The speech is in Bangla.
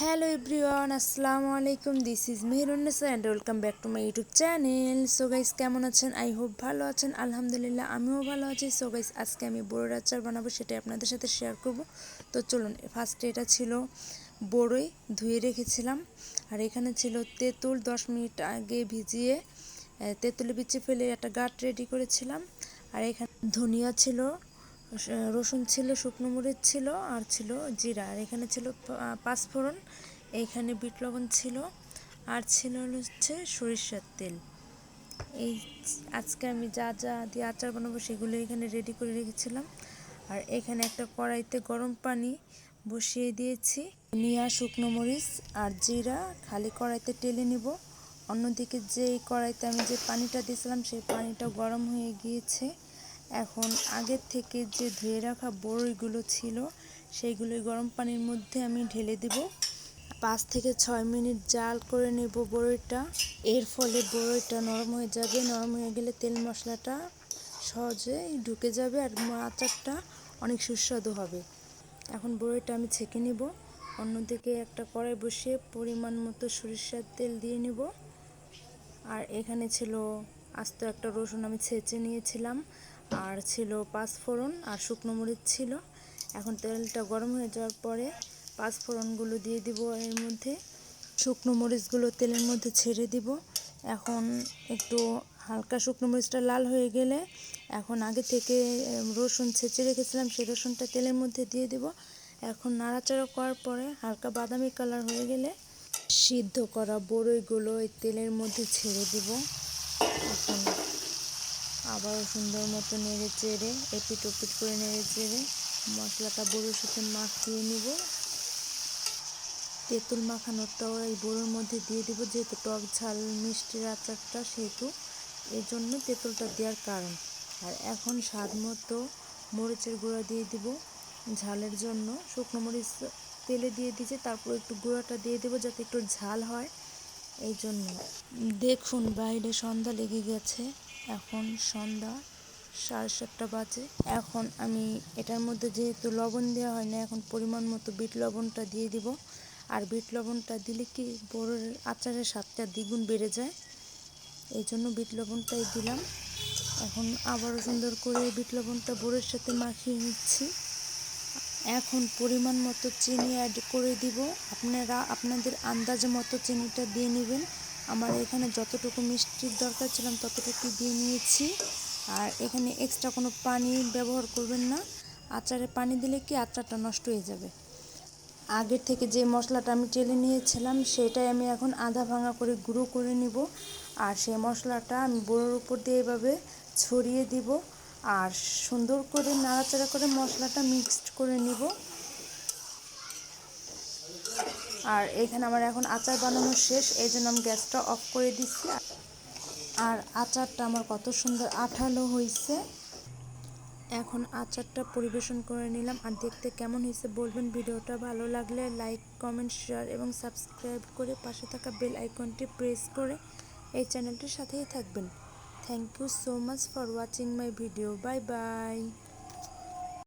হ্যালো এভরিওয়ান, আসসালামু আলাইকুম। This is Mehrunnesa and welcome back to my YouTube channel so guys কেমন আছেন? আই হোপ ভালো আছেন। আলহামদুলিল্লাহ, আমিও ভালো আছি। সো গাইস আজকে আমি বড়োর আচার বানাবো, সেটাই আপনাদের সাথে শেয়ার করব। তো চলুন ফার্স্টে এটা ছিল বড়ই, ধুয়ে রেখেছিলাম। আর এখানে ছিল তেঁতুল, দশ মিনিট আগে ভিজিয়ে তেঁতুলে বিচে ফেলে একটা গাট রেডি করেছিলাম। আর এখানে ধনিয়া ছিল রসুন ছিল, শুকনো মরিচ ছিল আর ছিল জিরা। আর এখানে ছিল পাঁচফোড়ন এইখানে বিট লবণ ছিল আর ছিল হচ্ছে সরিষার তেল। এই আজকে আমি যা যা দিয়ে আচার বানাবো সেগুলো এখানে রেডি করে রেখেছিলাম। আর এখানে একটা কড়াইতে গরম পানি বসিয়ে দিয়েছি। নিয়া শুকনো মরিচ আর জিরা খালি কড়াইতে টেলে নিব। অন্যদিকে যে কড়াইতে আমি যে পানিটা দিয়েছিলাম সেই পানিটা গরম হয়ে গিয়েছে। এখন আগের থেকে যে ধুয়ে রাখা বড়ইগুলো ছিল সেইগুলো গরম পানির মধ্যে আমি ঢেলে দেব। পাঁচ থেকে ছয় মিনিট জাল করে নেব বড়ইটা। এর ফলে বড়ইটা নরম হয়ে যাবে। নরম হয়ে গেলে তেল মশলাটা সহজে ঢুকে যাবে আর আচারটা অনেক সুস্বাদু হবে। এখন বড়ইটা আমি ছেঁকে নিব। অন্যদিকে একটা কড়াই বসিয়ে পরিমাণ মতো সরিষার তেল দিয়ে নিব। আর এখানে ছিল আস্ত একটা রসুন আমি ছেঁচে নিয়েছিলাম। আর ছিল পাঁচফোড়ন আর শুকনো মরিচ ছিল। এখন তেলটা গরম হয়ে যাওয়ার পরে পাঁচফোড়নগুলো দিয়ে দিব এর মধ্যে। শুকনো মরিচগুলো তেলের মধ্যে ছেড়ে দিব। এখন একটু হালকা শুকনো মরিচটা লাল হয়ে গেলে এখন আগে থেকে রসুন ছেঁচে রেখেছিলাম, সেই রসুনটা তেলের মধ্যে দিয়ে দিব। এখন নাড়াচাড়া করার পরে হালকা বাদামি কালার হয়ে গেলে সিদ্ধ করা বড়ইগুলো এই তেলের মধ্যে ছেড়ে দিব। এখন আবারও সুন্দর মতো নেড়ে চেড়ে এপিট ওপিট করে নেড়ে চেড়ে মশলাটা বড়োর সাথে মাখিয়ে নিব। তেঁতুল মাখানোটাও এই বড়োর মধ্যে দিয়ে দিব, যেহেতু টক ঝাল মিষ্টির আচারটা সেহেতু এই জন্য তেঁতুলটা দেওয়ার কারণ। আর এখন স্বাদ মতো মরিচের গুঁড়া দিয়ে দিব ঝালের জন্য। শুকনো মরিচ তেলে দিয়ে দিয়েছি, তারপর একটু গুঁড়াটা দিয়ে দেবো যাতে একটু ঝাল হয়। এই জন্য দেখুন, বাইরে সন্ধ্যা লেগে গেছে। এখন সন্ধ্যা, সাড়ে সাতটা বাজে। এখন আমি এটার মধ্যে যেহেতু লবণ দেওয়া হয় না, এখন পরিমাণ মতো বিট লবণটা দিয়ে দিব। আর বিট লবণটা দিলে কি বড়োর আচারের স্বাদটা দ্বিগুণ বেড়ে যায়? এই জন্য বিট লবণটাই দিলাম। এখন আবারও সুন্দর করে বিট লবণটা বড়ের সাথে মাখিয়ে নিচ্ছি। এখন পরিমাণ মতো চিনি অ্যাড করে দিব। আপনারা, আপনাদের আন্দাজ মতো চিনিটা দিয়ে নেবেন। আমার এখানে যতটুকু মিষ্টির দরকার ছিলাম ততটুকু দিয়ে নিয়েছি। আর এখানে এক্সট্রা কোনো পানি ব্যবহার করবেন না। আচারে পানি দিলে কি আচারটা নষ্ট হয়ে যাবে। আগের থেকে যে মশলাটা আমি টেলে নিয়েছিলাম, সেটাই আমি এখন আধা ভাঙা করে গুঁড়ো করে নিব। আর সেই মশলাটা আমি বড়োর উপর দিয়ে এভাবে ছড়িয়ে দিব। আর সুন্দর করে নাড়াচাড়া করে মশলাটা মিক্সড করে নিব। আর এখানে আমার এখন আচার বানানো শেষ, এই জন্য আমি গ্যাসটা অফ করে দিচ্ছি। আর আচারটা আমার কত সুন্দর আঠালো হয়েছে। এখন আচারটা পরিবেশন করে নিলাম আর দেখতে কেমন হয়েছে বলবেন। ভিডিওটা ভালো লাগলে লাইক, কমেন্ট, শেয়ার এবং সাবস্ক্রাইব করে পাশে থাকা বেল আইকনটি প্রেস করে এই চ্যানেলটির সাথেই থাকবেন। Thank you so much for watching my video. Bye bye.